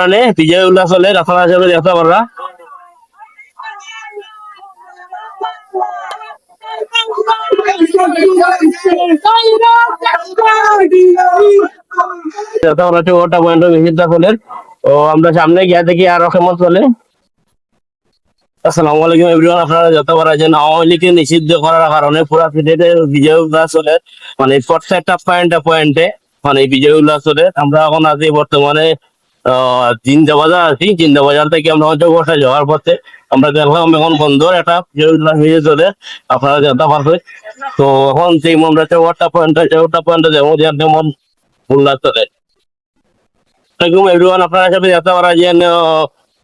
কারণে বিজয় উল্লাসলের আপনারা হিসেবে দেখতে ও, আমরা সামনে গিয়ে দেখি আরও কেমন চলে আলাইকুম এভরিওয়ান আপনারা যত পারা যে আওয়ামী লীগকে নিষিদ্ধ করার কারণে পুরা সিলেটে বিজয় উল্লাসলের মানে প্রত্যেকটা পয়েন্টে পয়েন্টে মানে বিজয় উল্লাসলের আমরা এখন আছি বর্তমানে আহ জিন্দাবাজার আছি, জিন্দাবাজার থেকে আমরা হচ্ছে বসে যাওয়ার পথে আমরা দেখলাম এখন বন্ধর একটা হয়ে চলে আপনারা যেতে পারবে তো এখন সেই আমরা চৌটা পয়েন্টে চৌটা পয়েন্টে যেমন যেমন উল্লাস চলে আসসালামাইকুম এভরিওয়ান আপনারা হিসাবে যেতে পারা যে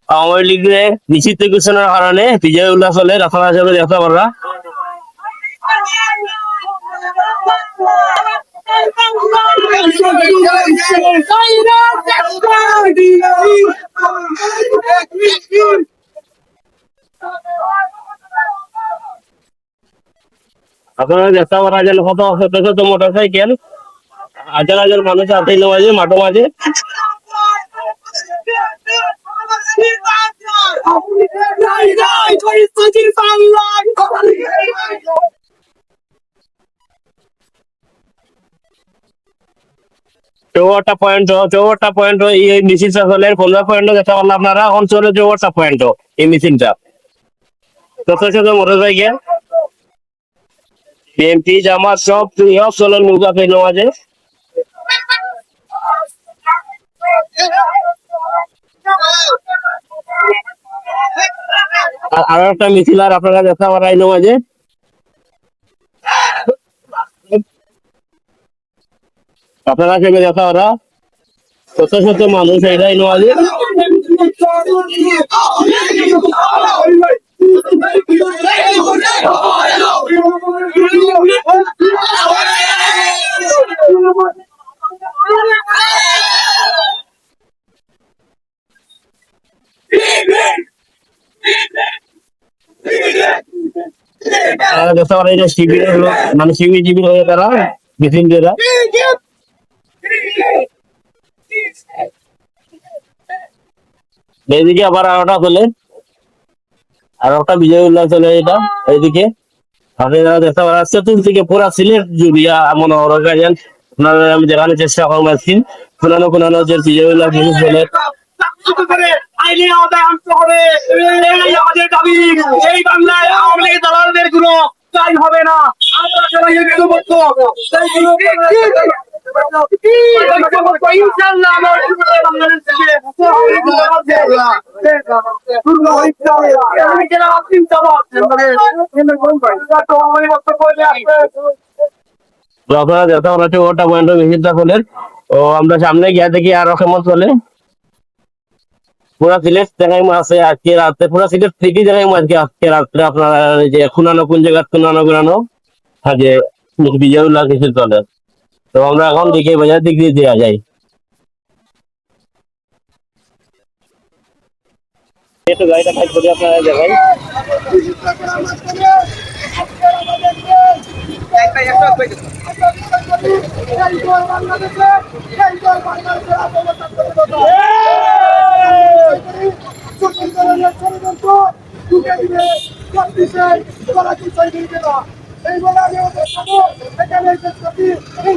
আওয়ামী লীগে নিষিদ্ধ ঘোষণার কারণে বিজয় উল্লাসলের আপনারা হিসাবে দেখতে পাররা আপনারা দেখতে পারা যে কত শত শত মোটর সাইকেল হাজার হাজার মানুষ এই মাঝে মাঠো মাঝে চৌটা পয়েন্ট চৌটা পয়েন্ট এই মিছিল চলে পনেরো পয়েন্ট দেখতে পারলাম আপনারা চলে চৌটা পয়েন্ট এই মিছিলটা কত শত মোটর সাইকেল বিএনপি জামাত সব সব চলন পেল মাঝে আর একটা মিছিল আর আপনারা দেখা পারা এলো আপনারা কেমন দেখা ওরা। কত শত মানুষ এটা এলো মাঝে আপনারা দেখতে পারা এটা শিবির হলো মানে শিবির শিবির হয়ে তারা মিছিল দেরা এইদিকে আবার আরোটা চলে। আর একটা বিজয় উল্লাস চলে এটা, এইদিকে। আপনারা দেখতে পারা চতুর্দিকে পুরা সিলেট জুড়িয়া এমন অরগাজন আপনারা আমি দেখানোর চেষ্টা করব আজকে। কোনানো কোনানো যে বিজয় আইনে আওতায় আনতে হবে না। আমরা আপনারা দেখতে পারা চৌটা পয়েন্ট মিছিলটা চলে ও, আমরা সামনে গিয়ে দেখি আরও কেমন চলে পুরা সিলেট দেখাই আছে আজকে রাতে। পুরা সিলেট থেকে দেখাই আজকে আজকে রাত্রে আপনারা যে খুনানো, কোন জায়গা খুনানো খুনানো আজকে বিজয় উল্লাস মিছিল চলে। তো আমরা এখন দেখি বাজার দিক দিয়ে দেওয়া যায়। গাড়িটা করে আপনারা দেখাই। আসবেন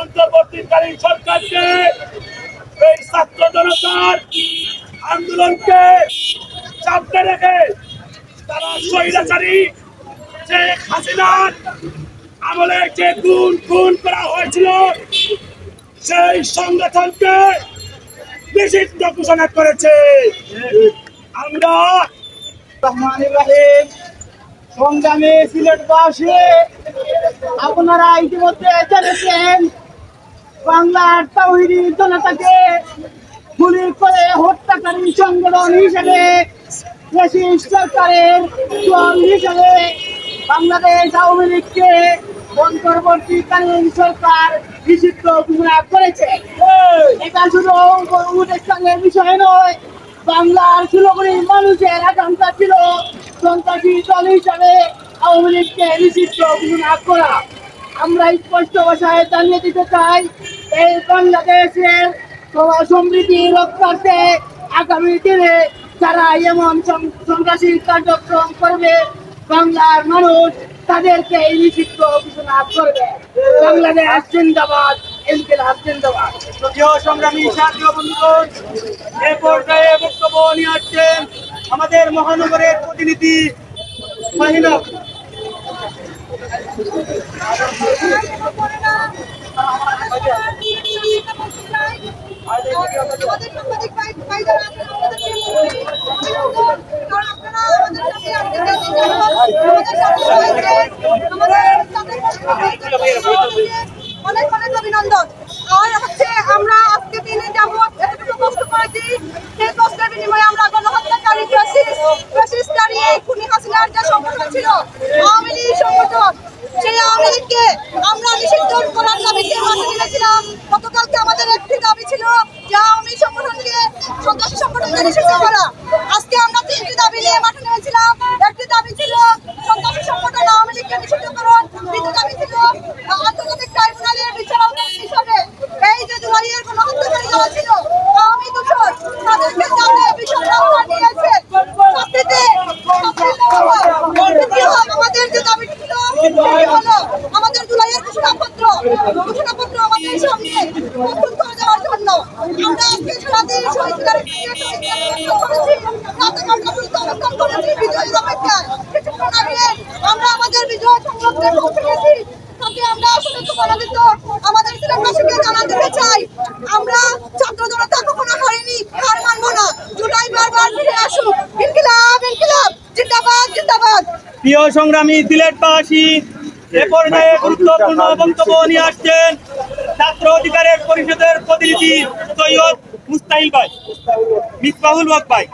অন্তর্বর্তীকালীন সরকারকে এই ছাত্র জনতার আন্দোলনকে চাপতে রেখে তারা স্বৈরাচারী শেখ হাসিনার আমলে যে খুন খুন করা হয়েছিল, সেই সংগঠনকে নিষিদ্ধ ঘোষণা করেছে। আমরা সংগ্রামী সিলেটবাসী, আপনারা ইতিমধ্যে জেনেছেন বাংলার তৌহিদি জনতাকে গুলি করে হত্যাকারী সংগঠন হিসেবে সরকারের হিসেবে বাংলাদেশ আওয়ামী লীগকে অন্তর্বর্তীকালীন সরকার নিষিদ্ধ ঘোষণা করেছে। এটা শুধু অনুষ্ঠানের বিষয় নয়, বাংলার শিলগুড়ির মানুষের আকাঙ্ক্ষা ছিল সন্ত্রাসী দল হিসাবে আওয়ামী লীগকে নিষিদ্ধ ঘোষণা করা। আমরা স্পষ্ট ভাষায় জানিয়ে দিতে চাই এই বাংলাদেশের সবার সমৃদ্ধি রক্ষার্থে আগামী দিনে যারা এমন সন- সন্ত্রাসী কার্যক্রম করবে, বাংলার মানুষ তাদেরকে এই নিষিদ্ধ ঘোষণা করবে। বাংলাদেশ জিন্দাবাদ সংগ্রামী বক্তব্য নিয়ে আমাদের মহানগরের প্রতিনিধি মাহিনা অনেক অনেক অভিনন্দন আর হচ্ছে আমরা আজকে দিনে যাবত এতটুকু কষ্ট করেছি সেই কষ্টের বিনিময়ে আমরা গণহত্যাকারী ফ্যাসিস্ট দাঁড়িয়ে খুনি হাসিনার যে সংগঠন ছিল আওয়ামী লীগ সংগঠন আমরা নিষিদ্ধ করার দাবিতে মাঠে নেমেছিলাম গতকালকে আমাদের একটি দাবি ছিল যে আওয়ামী সংগঠনকে সন্ত্রাসী সংগঠনকে নিষিদ্ধ করা আজকে আমরা তিনটি দাবি নিয়ে মাঠে নেমেছিলাম একটি দাবি ছিল সন্ত্রাসী সংগঠন আওয়ামী লীগকে নিষিদ্ধ করুন দ্বিতীয় দাবি ছিল আন্তর্জাতিক ট্রাইব্যুনালের বিচারাধীন হিসাবে এই যে জুলাইয়ের কোনো হত্যাকারী যারা ছিল আওয়ামী দূষণ তাদেরকে যাতে বিচার ব্যবস্থা নিয়েছে শাস্তিতে শাস্তি দেওয়া হয়। তৃতীয় আমাদের যে দাবিটি ছিল সেটি হলো আমাদের জুলাইয়ের ঘোষণাপত্র ঘোষণাপত্র আমাদের সামনে প্রস্তুত করে দেওয়ার জন্য আমরা আজকে সারাদিন শহীদদের করেছি রাতে ঘণ্টা পর্যন্ত অবস্থান করেছি বিজয়ের অপেক্ষায় কিছুক্ষণ আগে আমরা আমাদের বিজয় সংলগ্নে পৌঁছে তাতে আমরা আসলে তো পরাজিত আমাদের সিলেটবাসীকে জানা দিতে প্রিয় সংগ্রামী সিলেটবাসী, এ পর্যায়ে গুরুত্বপূর্ণ বক্তব্য নিয়ে আসছেন ছাত্র অধিকারের পরিষদের প্রতিনিধি সৈয়দ মুস্তাহিল ভাই, মিসবাহুল হক ভাই।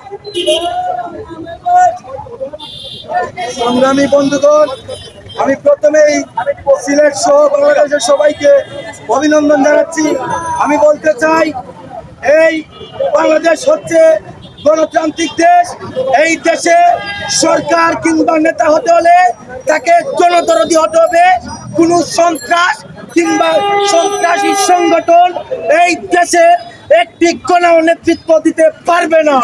সংগ্রামী বন্ধুগণ আমি প্রথমেই সিলেট সহ বাংলাদেশের সবাইকে অভিনন্দন জানাচ্ছি। আমি বলতে চাই এই বাংলাদেশ হচ্ছে গণতান্ত্রিক দেশ। এই দেশে সরকার কিংবা নেতা হতে হলে তাকে জনদরদি হতে হবে। কোনো সন্ত্রাস কিংবা সন্ত্রাসী সংগঠন এই দেশে একটি কোনো নেতৃত্ব দিতে পারবে না।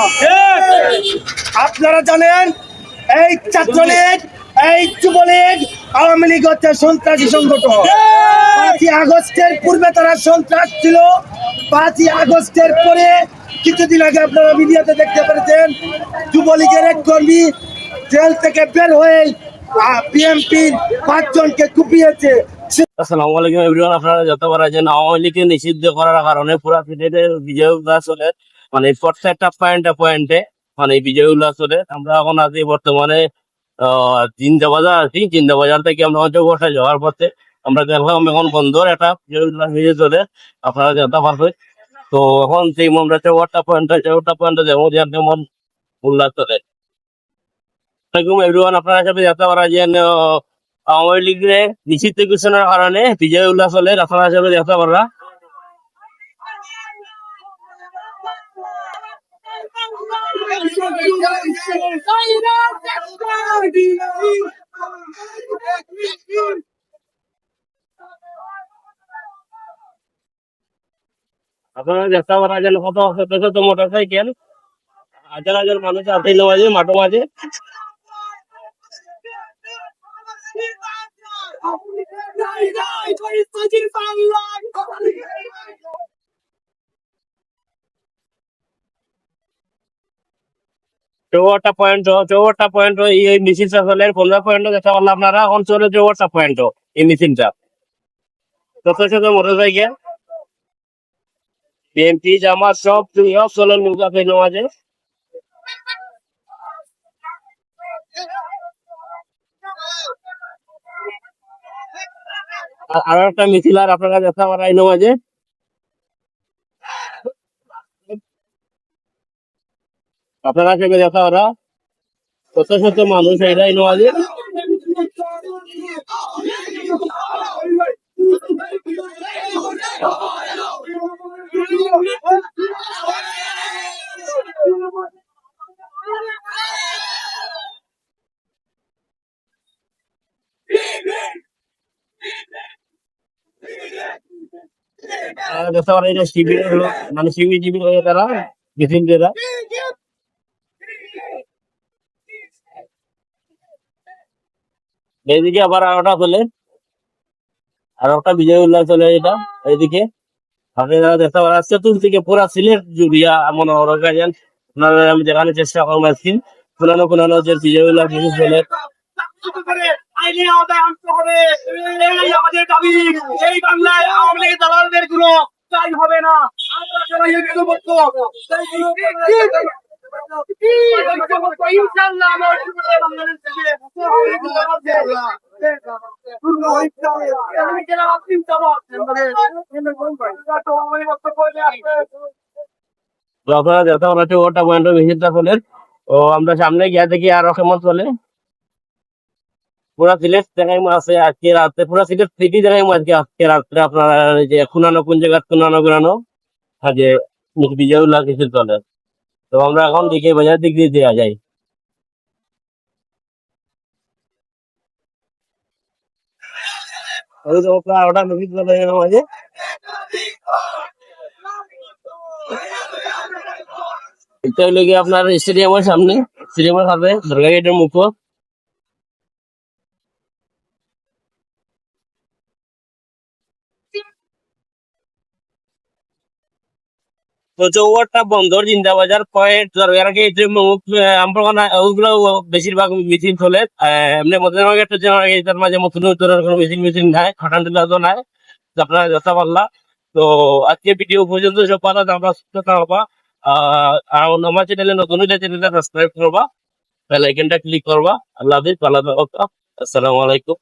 আপনারা জানেন এই ছাত্রলীগ, এই যুবলীগ আওয়ামী লীগ হচ্ছে সন্ত্রাসী সংগঠন। পাঁচই আগস্টের পূর্বে তারা সন্ত্রাস ছিল। পাঁচই আগস্টের পরে কিছুদিন আগে আপনারা মিডিয়াতে দেখতে পেরেছেন, যুবলীগের এক কর্মী জেল থেকে বের হয়ে বিএনপির পাঁচজনকে কুপিয়েছে। আসসালামু আলাইকুম এভরিওয়ান, আপনারা যত পারা যে আওয়ামী লীগকে নিষিদ্ধ করার কারণে পুরা বিজয় চলে মানে প্রত্যেকটা পয়েন্টে পয়েন্টে মানে বিজয় উল্লাস চলে আমরা এখন আছি বর্তমানে, আহ জিন্দাবাজার আছি। জিন্দাবাজার থেকে আমরা অজগোসা যাওয়ার পথে আমরা দেখলাম এখন বন্ধর একটা বিজয় উল্লাস হয়ে চলে। আপনারা জানতে পারবেন। তো এখন সেই আমরা চৌটা পয়েন্টে চৌটা পয়েন্টে যেমন যেমন উল্লাস চলে। আসসালামাইকুম এভরিওয়ান, আপনারা সবাই জানতে পারা যে আওয়ামী লীগরে নিষিদ্ধ ঘোষণার কারণে বিজয় উল্লাস হলে আপনারা হিসাবে দেখতে পারা আপনারা দেখতে পারা যে কত শত শত মোটর সাইকেল। হাজার হাজার মানুষ এই মাঝে মাঠো মাঝে। চৌটা পয়েন্ট চৌটা পয়েন্ট এই মিছিলটা চলে পনেরো পয়েন্ট দেখতে পারলাম আপনারা, অঞ্চলে চৌটা পয়েন্ট এই মিছিলটা শত শত মোটর সাইকেল বিএনপি জামাত সব সব লোক আছে এই আর একটা মিছিল আর আপনারা দেখা পারা এই মাঝে আপনারা সঙ্গে দেখা ওরা শত শত মানুষ এটাই নয় দেখতে পারা এটা শিবির মানে শিবির শিবির হয়ে তারা মিছিলরা এইদিকে আবার আর আরোটা চলে। আর একটা বিজয় উল্লাস চলে এটা, এইদিকে। আপনারা দেখতে পারা চতুর্দিকে পুরা সিলেট জুড়িয়া আমি দেখানোর চেষ্টা করব আজকে। পুরানো পুরানো যে বিজয় উল্লাস মিছিল চলে। হবে না। ও, আমরা সামনে গিয়া দেখি আর কেমন চলে পুরা সিলেট দেখাই আছে আজকে রাতে। পুরা সিলেট সিটি দেখাই আজকে আজকে রাত্রে আপনারা যে খুনানো, কোন জায়গা খুনানো, গুনানো যে বিজয় মিছিল চলে। তো আমরা এখন দেখে বাজার দিক দিয়ে দেওয়া যায়। ওই তো প্রায় ওটা মিছিল মাঝে এটা হলো গিয়ে আপনার স্টেডিয়ামের সামনে। স্টেডিয়ামের সাথে দুর্গা গেটের মুখ। তো চৌয়ারটা বন্দর জিন্দাবাজার। পয়েন্ট গেটের ওগুলো বেশিরভাগ মিছিল চলে। এমনি মধ্যে মাঝে মতন উত্তরের কোনো মিছিল মিছিল নাই দিলা তো নাই আপনারা যথা পারলা তো আজকে ভিডিও পর্যন্ত সব পালা আমরা সুস্থতা হবা। আর আমার চ্যানেলে নতুন হইলে চ্যানেলটা সাবস্ক্রাইব করবা বেল আইকনটা ক্লিক করবা। আল্লাহ হাফিজ থাকো। আসসালামু আলাইকুম।